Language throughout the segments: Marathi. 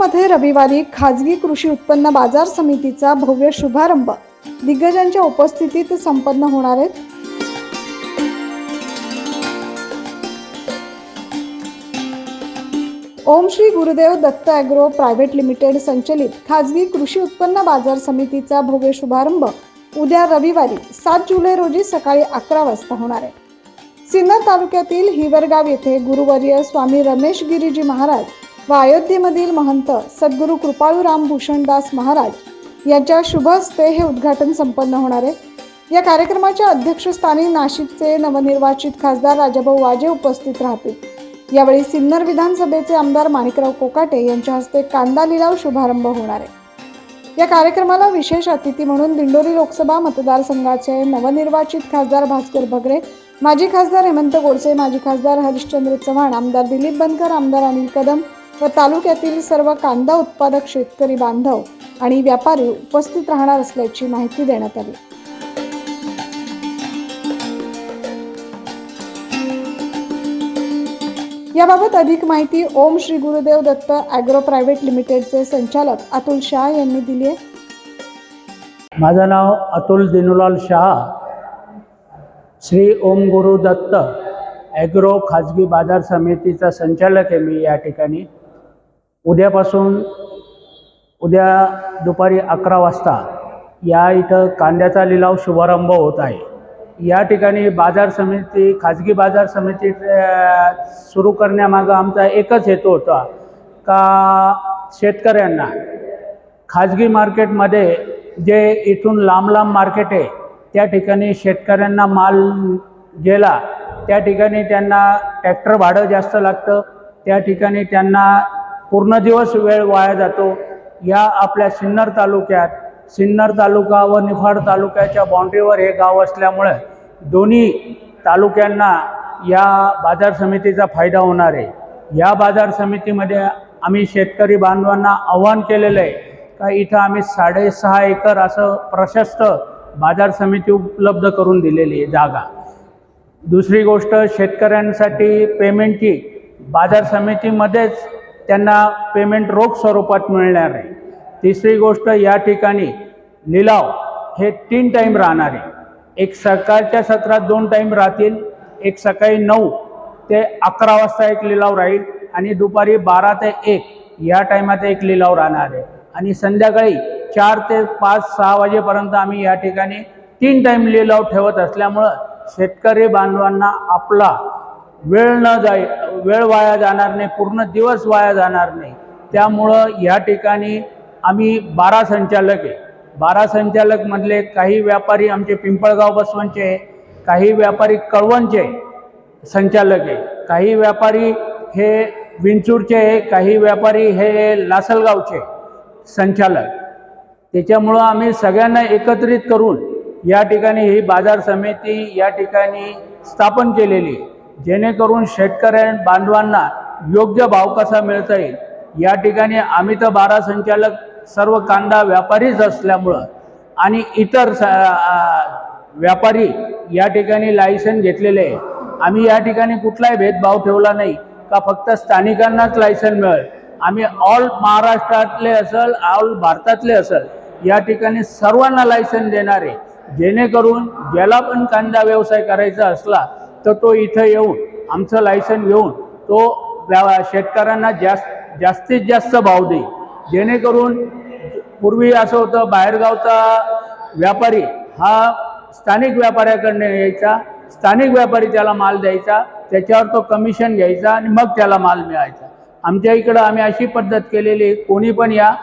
नागपूरमध्ये रविवारी खाजगी कृषी उत्पन्न बाजार समितीचा भव्य शुभारंभ. दिग्गजांच्या उपस्थितीत संपन्न होणार आहेत Om Shri Gurudev Datta agro private limited संचलित खाजगी कृषी उत्पन्न बाजार समितीचा भव्य शुभारंभ उद्या रविवारी सात जुलै रोजी सकाळी अकरा वाजता होणार आहे. सिन्नर तालुक्यातील हिवरगाव येथे गुरुवर्य स्वामी रमेश गिरीजी महाराज व अयोध्येमधील महंत सद्गुरू कृपाळूराम भूषणदास महाराज यांच्या शुभ हस्ते हे उद्घाटन संपन्न होणार आहे. या कार्यक्रमाच्या अध्यक्षस्थानी नाशिकचे नवनिर्वाचित खासदार राजाभाऊ वाजे उपस्थित राहतील. यावेळी सिन्नर विधानसभेचे आमदार माणिकराव कोकाटे यांच्या हस्ते कांदा लिलाव शुभारंभ होणार आहे. या कार्यक्रमाला विशेष अतिथी म्हणून दिंडोरी लोकसभा मतदारसंघाचे नवनिर्वाचित खासदार भास्कर भगरे माजी खासदार हेमंत गोडसे माजी खासदार हरिश्चंद्र चव्हाण आमदार दिलीप बनकर आमदार अनिल कदम व तालुक्यातील सर्व कांदा उत्पादक शेतकरी बांधव आणि व्यापारी उपस्थित राहणार असल्याची माहिती देण्यात आली. याबाबत अधिक माहिती ओम श्री गुरुदेव दत्त ॲग्रो प्रायव्हेट लिमिटेडचे संचालक अतुल शाह यांनी दिली आहे. माझं नाव अतुल दिनुलाल शाह. श्री ओम गुरु दत्त ॲग्रो खाजगी बाजार समितीचा संचालक आहे मी या ठिकाणी. उद्यापासून उद्या दुपारी अकरा वाजता या इथं कांद्याचा लिलाव शुभारंभ होत आहे. या ठिकाणी बाजार समिती खाजगी बाजार समिती सुरू करण्यामागं आमचा एकच हेतू होता का शेतकऱ्यांना खाजगी मार्केटमध्ये जे इथून लांब लांब मार्केट आहे त्या ठिकाणी शेतकऱ्यांना माल गेला त्या ठिकाणी त्यांना ट्रॅक्टर भाडं जास्त लागतं त्या ठिकाणी त्यांना पूर्ण दिवस वेळ वाया जातो. या आपल्या सिन्नर तालुक्यात सिन्नर तालुका व निफाड तालुक्याच्या बाउंड्रीवर हे गाव असल्यामुळं दोन्ही तालुक्यांना या बाजार समितीचा फायदा होणार आहे. या बाजार समितीमध्ये आम्ही शेतकरी बांधवांना आव्हान केलेलं आहे का इथं आम्ही साडेसहा एकर असं प्रशस्त बाजार समिती उपलब्ध करून दिलेली आहे जागा. दुसरी गोष्ट शेतकऱ्यांसाठी पेमेंटची बाजार समितीमध्येच त्यांना पेमेंट रोख स्वरूपात मिळणार आहे तिसरी गोष्ट या ठिकाणी लिलाव हे तीन टाईम राहणार आहे. एक सकाळच्या सत्रात दोन टाईम राहतील एक सकाळी नऊ ते अकरा वाजता एक लिलाव राहील आणि दुपारी बारा ते एक या टायमात एक लिलाव राहणार आहे. आणि संध्याकाळी चार ते पाच सहा वाजेपर्यंत आम्ही या ठिकाणी तीन टाईम लिलाव ठेवत असल्यामुळं शेतकरी बांधवांना आपला वेळ न जाई वेळ वाया जाणार नाही पूर्ण दिवस वाया जाणार नाही. त्यामुळं या ठिकाणी आम्ही बारा संचालक आहे. बारा संचालकमधले काही व्यापारी आमचे पिंपळगाव बसवांचे आहे, काही व्यापारी कळवणचे संचालक आहे. काही व्यापारी हे विंचूरचे आहे काही व्यापारी हे लासलगावचे संचालक. त्याच्यामुळं आम्ही सगळ्यांना एकत्रित करून या ठिकाणी ही बाजार समिती या ठिकाणी स्थापन केलेली आहे. जेणेकरून शेतकऱ्या बांधवांना योग्य भाव कसा मिळता येईल? या ठिकाणी आम्ही तर बारा संचालक सर्व कांदा व्यापारीच असल्यामुळं आणि इतर स व्यापारी या ठिकाणी लायसन घेतलेले आहे आम्ही या ठिकाणी कुठलाही भेदभाव ठेवला नाही का फक्त स्थानिकांनाच लायसन मिळेल. आम्ही ऑल महाराष्ट्रातले असेल ऑल भारतातले असेल या ठिकाणी सर्वांना लायसन देणार. आहे जेणेकरून ज्याला पण कांदा व्यवसाय करायचा असला तर तो इथं येऊन आमचं लायसन घेऊन तो व्या शेतकऱ्यांना जास्त जास्तीत जास्त भाव देईल. जेणेकरून पूर्वी असं होतं बाहेरगावचा व्यापारी हा स्थानिक व्यापाऱ्याकडनं यायचा स्थानिक व्यापारी त्याला माल द्यायचा त्याच्यावर तो कमिशन घ्यायचा आणि मग त्याला माल मिळायचा. आमच्या इकडं आम्ही अशी पद्धत केलेली आहे, कोणी पण या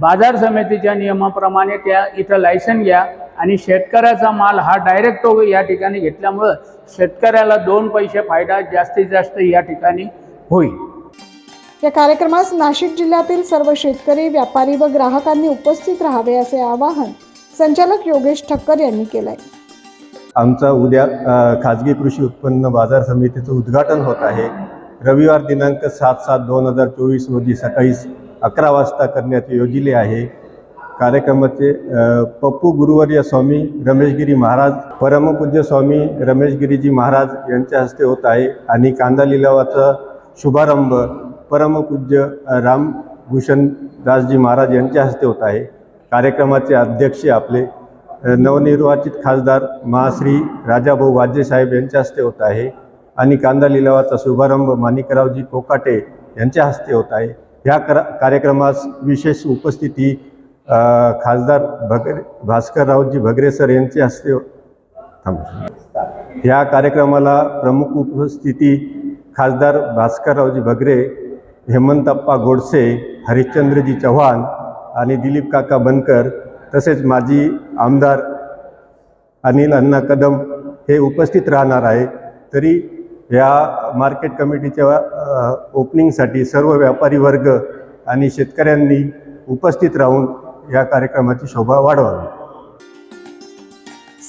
बाजार समितीच्या नियमाप्रमाणे त्या इथं लायसन घ्या आणि शेतकऱ्याचा माल हा डायरेक्ट तो या ठिकाणी घेतल्यामुळं शेतकऱ्याला दोन पैसे फायदा जास्तीत जास्त या ठिकाणी होईल. या कार्यक्रमास नाशिक जिल्ह्यातील सर्व शेतकरी व्यापारी व ग्राहकांनी उपस्थित राहावे असे आवाहन संचालक योगेश ठक्कर यांनी केलं आहे आमचा उद्या खाजगी कृषी उत्पन्न बाजार समितीचं उद्घाटन होत आहे. रविवार दिनांक सात सात दोन हजार चोवीस रोजी सकाळी अकरा वाजता करण्यात योजिले आहे. कार्यक्रमाचे पप्पू गुरुवर्य स्वामी रमेशगिरी महाराज परमपूज्य स्वामी रमेशगिरीजी महाराज यांच्या हस्ते होत आहे. आणि कांदा लिलावाचा शुभारंभ परमपूज्य रामभूषण दासजी महाराज यांच्या हस्ते होत आहे. कार्यक्रमाचे अध्यक्ष आपले नवनिर्वाचित खासदार महाश्री राजाभाऊ वाजेसाहेब यांच्या हस्ते होत आहे. आणि कांदा लिलावाचा शुभारंभ माणिकरावजी कोकाटे यांच्या हस्ते होत आहे. ह्या करा कार्यक्रमास विशेष उपस्थिती खासदार भगरे भास्कररावजी भगरे सर यांच्या हस्ते हो- थांबा. ह्या कार्यक्रमाला प्रमुख उपस्थिती खासदार भास्कररावजी भगरे हेमंतप्पा गोडसे हरिश्चंद्रजी चव्हाण आणि दिलीप काका बनकर तसेच माजी आमदार अनिल अण्णा कदम हे उपस्थित राहणार आहे तरी या मार्केट कमिटीच्या ओपनिंगसाठी सर्व व्यापारी वर्ग आणि शेतकऱ्यांनी उपस्थित राहून या कार्यक्रमाची शोभा वाढवावी.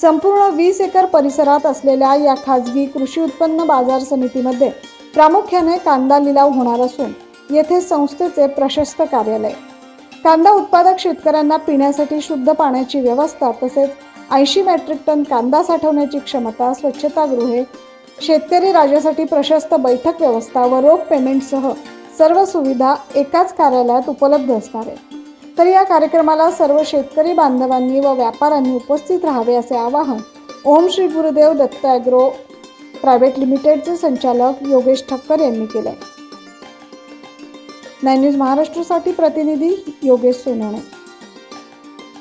संपूर्ण वीस एकर परिसरात असलेल्या या खाजगी कृषी उत्पन्न बाजार समितीमध्ये प्रामुख्याने कांदा लिलाव होणार असून येथे संस्थेचे प्रशस्त कार्यालय. कांदा उत्पादक शेतकऱ्यांना पिण्यासाठी शुद्ध पाण्याची व्यवस्था तसेच ऐंशी मेट्रिक टन कांदा साठवण्याची क्षमता स्वच्छतागृहे शेतकरी राजासाठी प्रशस्त बैठक व्यवस्था व रोख पेमेंटसह सर्व सुविधा एकाच कार्यालयात उपलब्ध असणार आहे तर या कार्यक्रमाला सर्व शेतकरी बांधवांनी व व्यापाऱ्यांनी उपस्थित राहावे असे आवाहन ओम श्री गुरुदेव दत्त ॲग्रो प्रायव्हेट लिमिटेडचे संचालक योगेश ठक्कर यांनी केले. नाईन न्यूज महाराष्ट्रासाठी प्रतिनिधी योगेश सोनवणे.